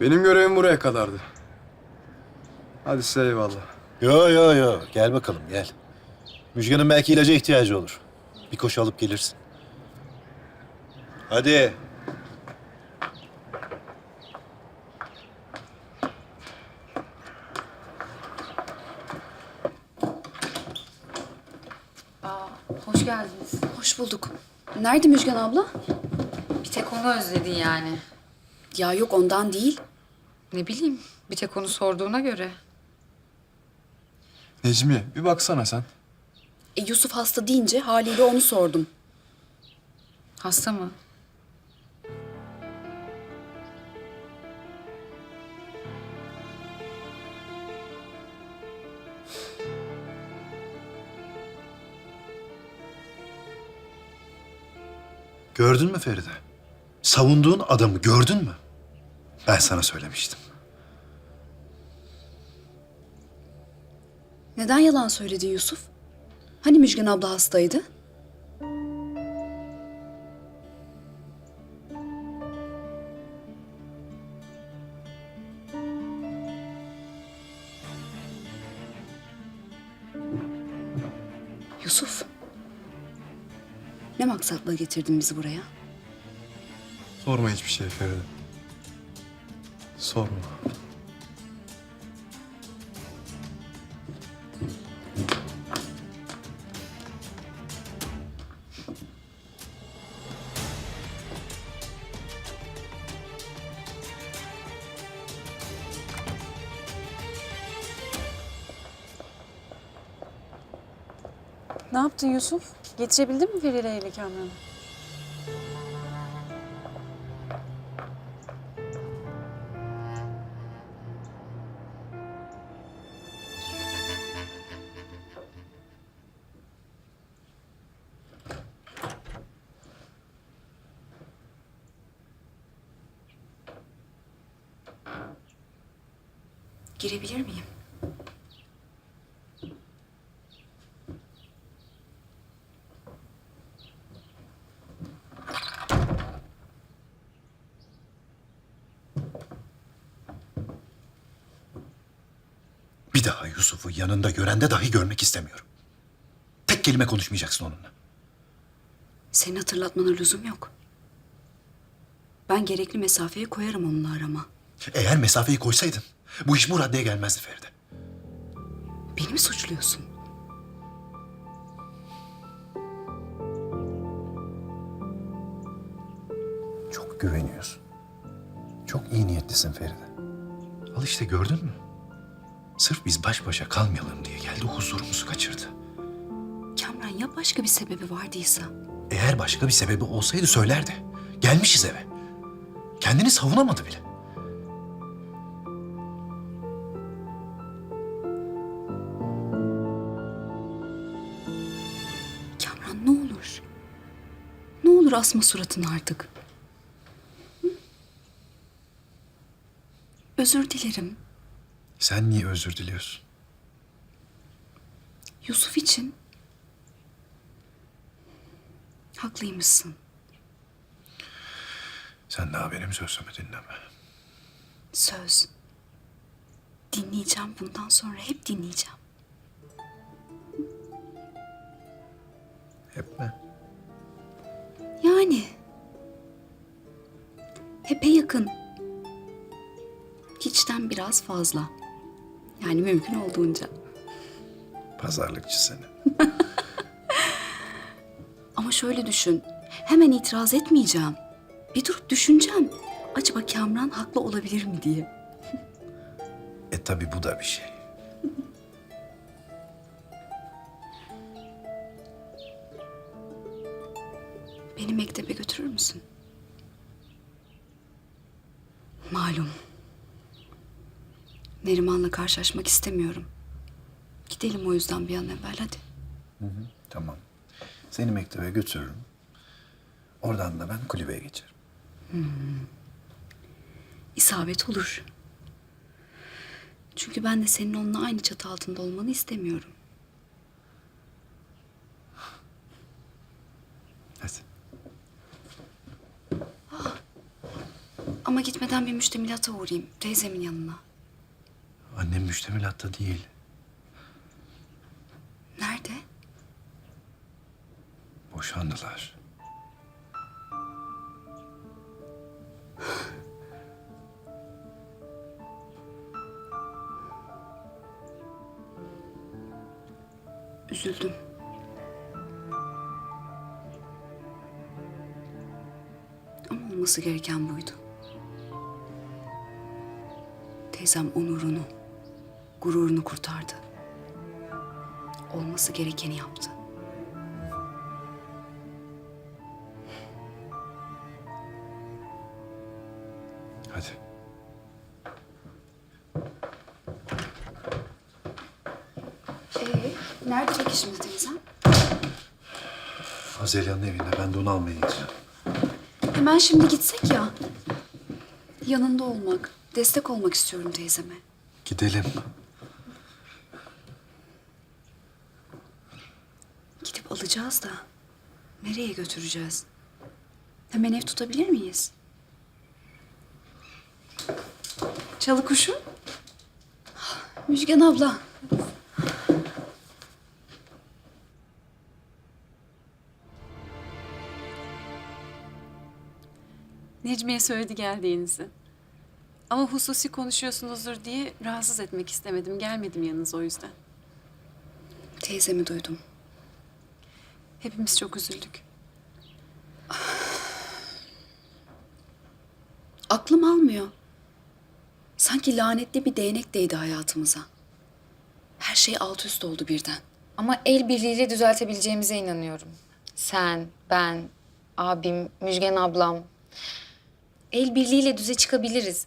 Benim görevim buraya kadardı. Hadi size eyvallah. Yo yo yo. Gel bakalım gel. Müjgan'ın belki ilaca ihtiyacı olur. Bir koşu alıp gelirsin. Hadi. Hoş geldiniz. Hoş bulduk. Nerede Müjgan abla? Bir tek onu özledin yani. Ya yok ondan değil. Ne bileyim, bir tek onu sorduğuna göre. Necmi bir baksana sen. E, Yusuf hasta deyince haliyle onu sordum. Hasta mı? Gördün mü Feride? Savunduğun adamı gördün mü? Ben sana söylemiştim. Neden yalan söyledin Yusuf? Hani Müjgan abla hastaydı? Yusuf. Ne maksatla getirdin bizi buraya? Sorma hiçbir şey Feride. Sorma. Ne yaptın Yusuf? Getirebildin mi Feride ile? Girebilir miyim? Bir daha Yusuf'u yanında görende dahi görmek istemiyorum. Tek kelime konuşmayacaksın onunla. Seni hatırlatmana lüzum yok. Ben gerekli mesafeyi koyarım onunla arama. Eğer mesafeyi koysaydın bu iş bu raddeye gelmezdi Feride. Beni mi suçluyorsun? Çok güveniyorsun. Çok iyi niyetlisin Feride. Al işte gördün mü? Sırf biz baş başa kalmayalım diye geldi huzurumuzu kaçırdı. Kamran ya başka bir sebebi vardıysa? Eğer başka bir sebebi olsaydı söylerdi. Gelmişiz eve. Kendini savunamadı bile. Olur asma suratını artık. Hı? Özür dilerim. Sen niye özür diliyorsun? Yusuf için. Haklıymışsın. Sen daha benim sözümü dinleme. Söz. Dinleyeceğim bundan sonra hep dinleyeceğim. Hep mi? Yani. Hepe yakın. Hiçten biraz fazla. Yani mümkün olduğunca. Pazarlıkçı seni. Ama şöyle düşün. Hemen itiraz etmeyeceğim. Bir durup düşüneceğim. Acaba Kamran haklı olabilir mi diye. E tabi bu da bir şey. Mektebe götürür müsün? Malum. Neriman'la karşılaşmak istemiyorum. Gidelim o yüzden bir an evvel hadi. Tamam. Seni mektebe götürürüm. Oradan da ben kulübeye geçerim. İsabet olur. Çünkü ben de senin onunla aynı çatı altında olmanı istemiyorum. Hadi. Ama gitmeden bir müştemilata uğrayayım. Teyzemin yanına. Annem müştemilatta değil. Nerede? Boşandılar. Üzüldüm. Ama olması gereken buydu. Teyzem onurunu, gururunu kurtardı. Olması gerekeni yaptı. Hadi. Ee, nerede peki şimdi teyzem? Azelya'nın evinde. Ben de onu almaya gideceğim. Hemen şimdi gitsek ya. Yanında olmak, destek olmak istiyorum teyzeme. Gidelim. Gidip alacağız da nereye götüreceğiz? Hemen ev tutabilir miyiz? Çalı kuşu. Müjgan abla. Necmiye söyledi geldiğinizi. Ama hususi konuşuyorsunuzdur diye rahatsız etmek istemedim. Gelmedim yanınıza o yüzden. Teyzemi duydum. Hepimiz çok üzüldük. Aklım almıyor. Sanki lanetli bir değnek değdi hayatımıza. Her şey alt üst oldu birden. Ama el birliğiyle düzeltebileceğimize inanıyorum. Sen, ben, abim, Müjgan ablam. El birliğiyle düze çıkabiliriz.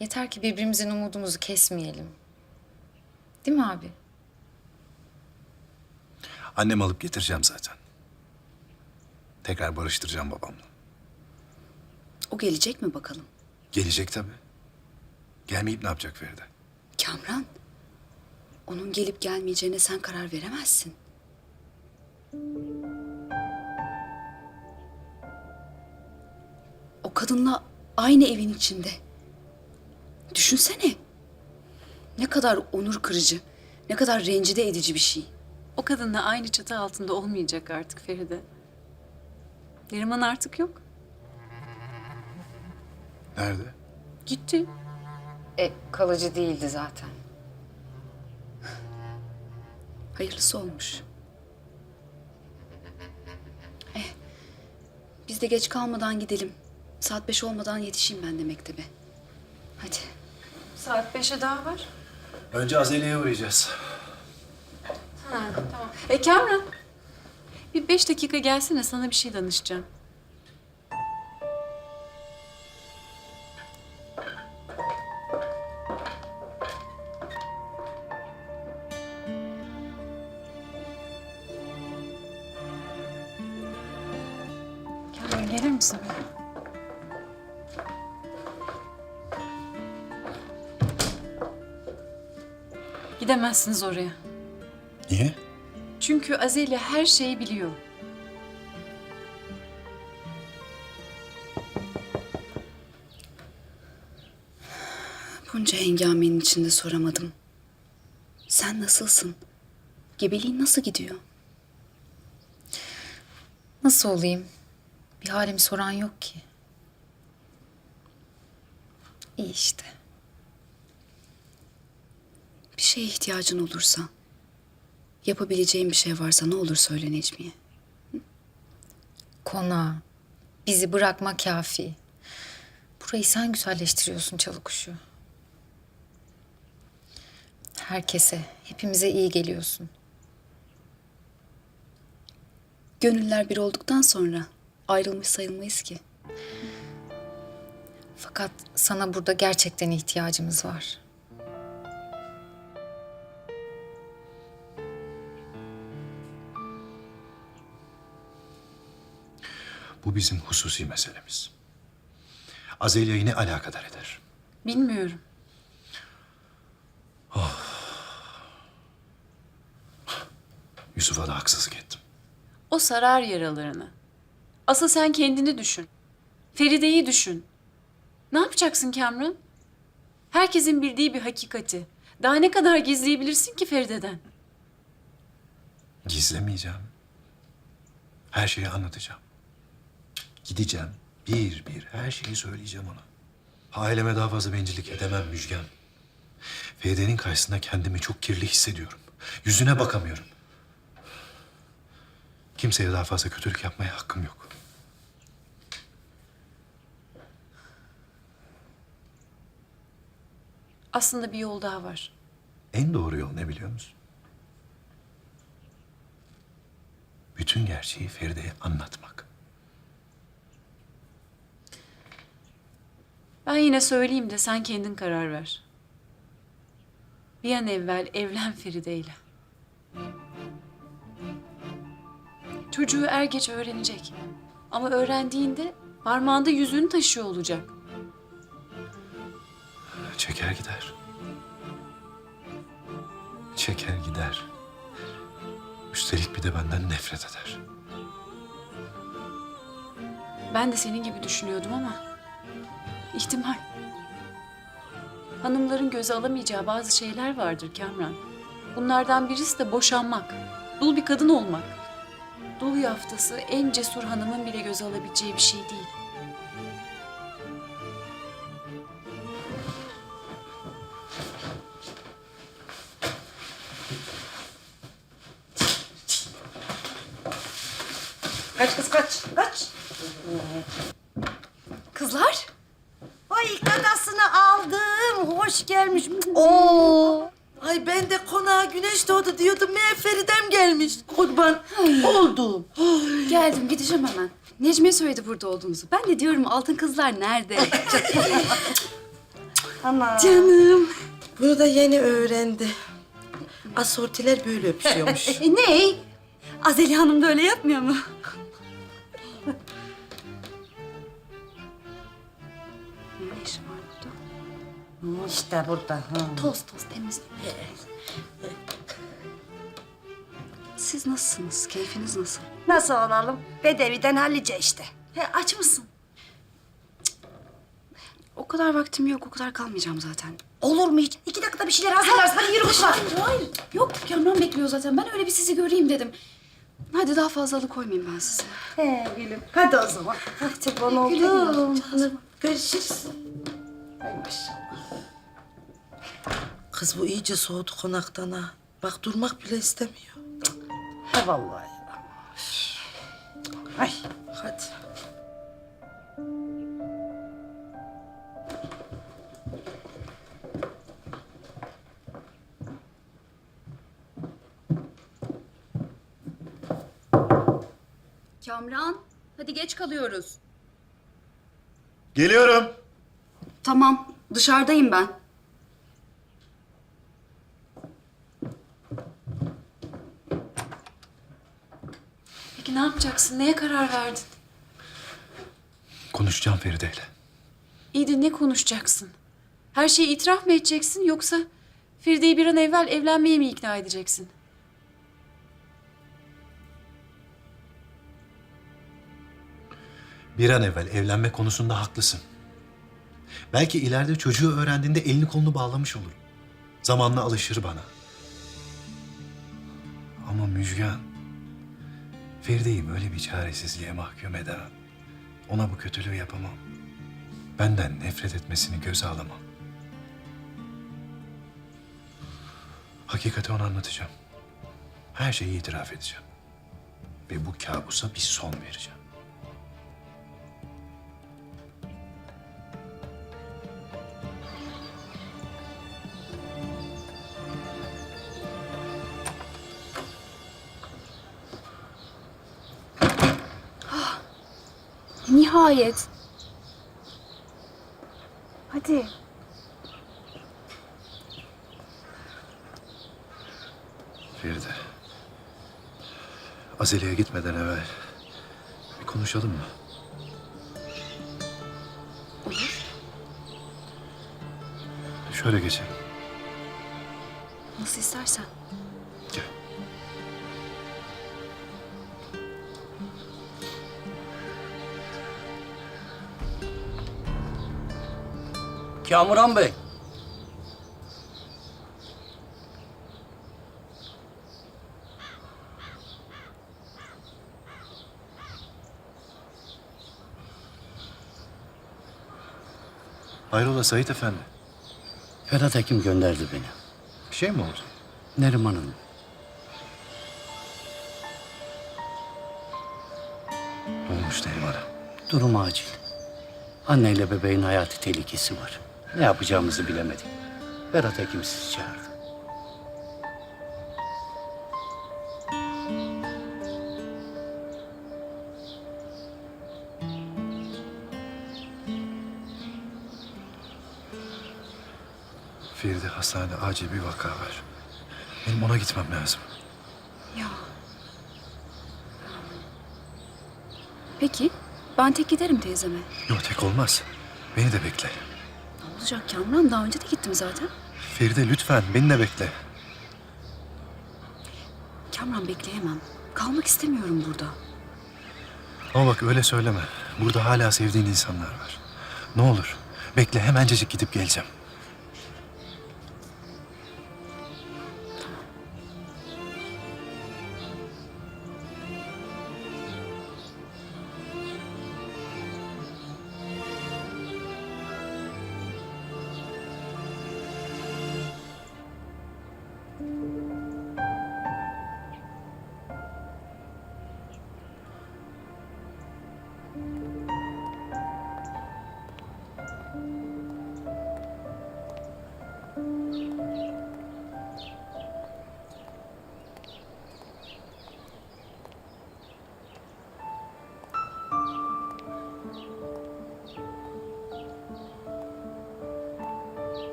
Yeter ki birbirimizin umudumuzu kesmeyelim. Değil mi abi? Annem alıp getireceğim zaten. Tekrar barıştıracağım babamla. O gelecek mi bakalım? Gelecek tabii. Gelmeyip ne yapacak Feride? Kamran, onun gelip gelmeyeceğine sen karar veremezsin. O kadınla aynı evin içinde. Düşünsene. Ne kadar onur kırıcı, ne kadar rencide edici bir şey. O kadınla aynı çatı altında olmayacak artık Feride. Neriman artık yok. Nerede? Gitti. E, kalıcı değildi zaten. Hayırlısı olmuş. Eh, biz de geç kalmadan gidelim. Saat beş olmadan yetişeyim ben de mektebe. Hadi. Saat beşe daha var. Önce Azelya'ya uğrayacağız. Ha, tamam. E Kamran. Bir beş dakika gelsene sana bir şey danışacağım. Gidemezsiniz oraya. Niye? Çünkü Azeli her şeyi biliyor. Bunca hengamenin içinde soramadım. Sen nasılsın? Gebeliğin nasıl gidiyor? Nasıl olayım? Bir halimi soran yok ki. İyi işte. Şeye ihtiyacın olursa, yapabileceğin bir şey varsa ne olur söyle Necmiye. Konağa, bizi bırakma kafi. Burayı sen güzelleştiriyorsun çalıkuşu. Herkese, hepimize iyi geliyorsun. Gönüller bir olduktan sonra ayrılmış sayılmayız ki. Fakat sana burada gerçekten ihtiyacımız var. Bu bizim hususi meselemiz. Azelya'yı ne alakadar eder? Bilmiyorum. Yusuf'a da haksızlık ettim. O sarar yaralarını. Asıl sen kendini düşün. Feride'yi düşün. Ne yapacaksın Kamran? Herkesin bildiği bir hakikati. Daha ne kadar gizleyebilirsin ki Feride'den? Gizlemeyeceğim. Her şeyi anlatacağım. Gideceğim. Bir bir her şeyi söyleyeceğim ona. Aileme daha fazla bencillik edemem Müjgan. Feride'nin karşısında kendimi çok kirli hissediyorum. Yüzüne bakamıyorum. Kimseye daha fazla kötülük yapmaya hakkım yok. Aslında bir yol daha var. En doğru yol ne biliyor musun? Bütün gerçeği Feride'ye anlatmak. Ben yine söyleyeyim de sen kendin karar ver. Bir an evvel evlen Feride ile. Çocuğu er geç öğrenecek. Ama öğrendiğinde parmağında yüzüğünü taşıyor olacak. Çeker gider. Çeker gider. Üstelik bir de benden nefret eder. Ben de senin gibi düşünüyordum ama ihtimal. Hanımların göze alamayacağı bazı şeyler vardır Kamran. Bunlardan birisi de boşanmak. Dul bir kadın olmak. Dul yaftası en cesur hanımın bile göze alabileceği bir şey değil. Kaç kız kaç, kaç. Kızlar? Ay kadasını gelmiş. Oo. Ay ben de konağa güneş doğdu diyordum, meğer Feridem gelmiş. Kurban oldum. Geldim gideceğim hemen. Necmiye söyledi burada olduğunuzu. Ben de diyorum altın kızlar nerede? Ana. Canım. Bunu da yeni öğrendi. Asortiler böyle öpüşüyormuş. E ne? Azeli Hanım da öyle yapmıyor mu? İşte burada. Ha. Toz toz temiz. Siz nasılsınız? Keyfiniz nasıl? Nasıl olalım? Bedeviden hallice işte. He, aç mısın? O kadar vaktim yok. O kadar kalmayacağım zaten. Olur mu hiç? İki dakikada bir şeyler hazırlarsın. Hadi yürü mutfağa. Hayır, hayır. Yok, Kamran bekliyor zaten. Ben öyle bir sizi göreyim dedim. Hadi daha fazla alıkoymayayım ben sizi. He gülüm. Hadi o zaman. Hadi kurban oldum. Görüşürüz. Ay maşallah. Kız bu iyice soğudu konaktan ha. Bak durmak bile istemiyor. He vallahi. Ay. Hadi. Kamran, hadi geç kalıyoruz. Geliyorum. Tamam, dışarıdayım ben. Peki ne yapacaksın? Neye karar verdin? Konuşacağım Feride'yle. İyi de ne konuşacaksın? Her şeyi itiraf mı edeceksin yoksa Feride'yi bir an evvel evlenmeye mi ikna edeceksin? Bir an evvel evlenme konusunda haklısın. Belki ileride çocuğu öğrendiğinde elini kolunu bağlamış olur. Zamanla alışır bana. Ama Müjgan, Feride'yi böyle bir çaresizliğe mahkum edemem. Ona bu kötülüğü yapamam. Benden nefret etmesini göze alamam. Hakikati ona anlatacağım. Her şeyi itiraf edeceğim. Ve bu kabusa bir son vereceğim. Nihayet. Hadi. Feride. Azeli'ye gitmeden evvel bir konuşalım mı? Olur. Şöyle geçelim. Nasıl istersen. Kamuran Bey. Hayrola Sait Efendi? Ferhat Hekim gönderdi beni. Bir şey mi oldu? Neriman Hanım. Ne olmuş Neriman'a? Durum acil. Anneyle bebeğin hayati tehlikesi var. Ne yapacağımızı bilemedik. Ferhat Hekim sizi çağırdı. Feride hastanede acil bir vaka var. Benim ona gitmem lazım. Ya. Peki, ben tek giderim teyzeme. Yok tek olmaz. Beni de bekle. Olacak Kamran? Daha önce de gittim zaten. Feride lütfen beni de bekle. Kamran bekleyemem. Kalmak istemiyorum burada. Ama bak öyle söyleme. Burada hala sevdiğin insanlar var. Ne olur bekle hemencecik gidip geleceğim.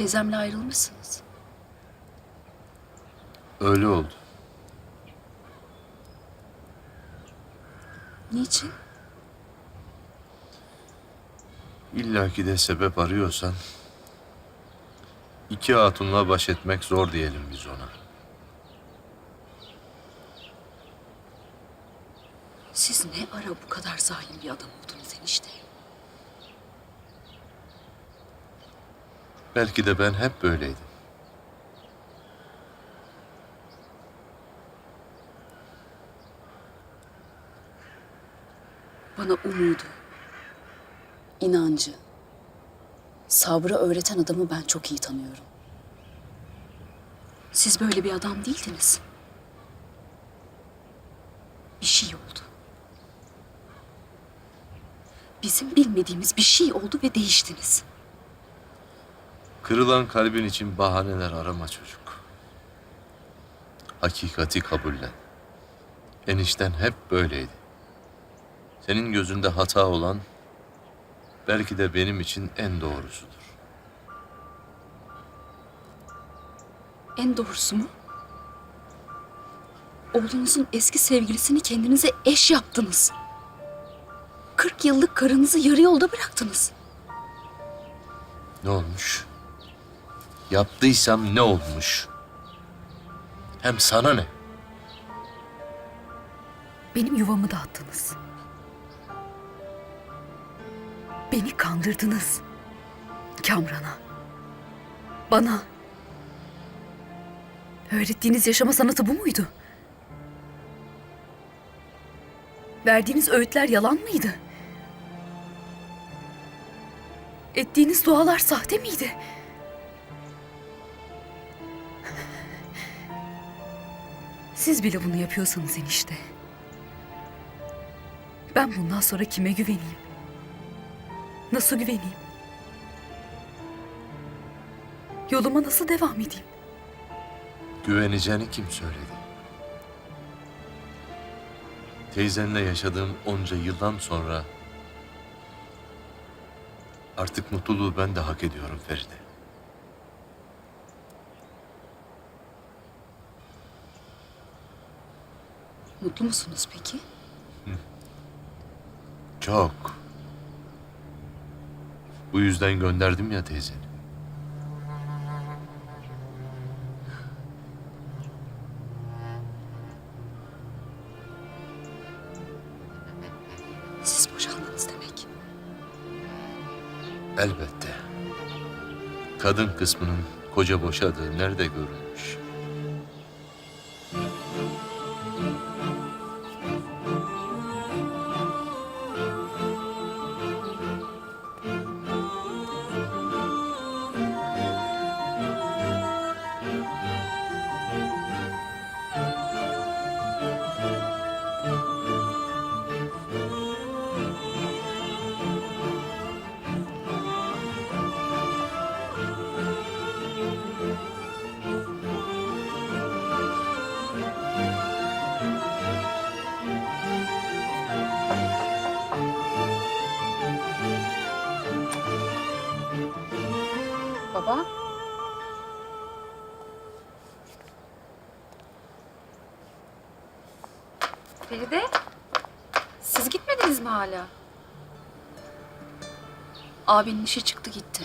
Teyzemle ayrılmışsınız. Öyle oldu. Niçin? İlla ki de sebep arıyorsan... ...iki hatunla baş etmek zor diyelim biz ona. Siz ne ara bu kadar zalim bir adam oldunuz enişte? Belki de ben hep böyleydim. Bana umudu, inancı, sabrı öğreten adamı ben çok iyi tanıyorum. Siz böyle bir adam değildiniz. Bir şey oldu. Bizim bilmediğimiz bir şey oldu ve değiştiniz. Kırılan kalbin için bahaneler arama çocuk. Hakikati kabullen. Enişten hep böyleydi. Senin gözünde hata olan belki de benim için en doğrusudur. En doğrusu mu? Oğlunuzun eski sevgilisini kendinize eş yaptınız. 40 yıllık karınızı yarı yolda bıraktınız. Ne olmuş? Yaptıysam ne olmuş? Hem sana ne? Benim yuvamı dağıttınız. Beni kandırdınız. Kamran'a. Bana. Öğrettiğiniz yaşama sanatı bu muydu? Verdiğiniz öğütler yalan mıydı? Ettiğiniz dualar sahte miydi? Siz bile bunu yapıyorsanız enişte. Ben bundan sonra kime güveneyim? Nasıl güveneyim? Yoluma nasıl devam edeyim? Güveneceğini kim söyledi? Teyzenle yaşadığım onca yıldan sonra artık mutluluğu ben de hak ediyorum Feride. Mutlu musunuz peki? Çok. Bu yüzden gönderdim ya teyzeni. Siz boşandınız demek. Elbette. Kadın kısmının koca boşadığı nerede görülmüş? Baba. Feride. Siz gitmediniz mi hala? Abinin işi çıktı gitti.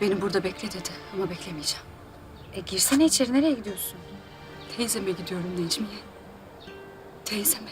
Beni burada bekle dedi ama beklemeyeceğim. E girsene içeri nereye gidiyorsun? Teyzeme gidiyorum Necmiye. Teyzeme.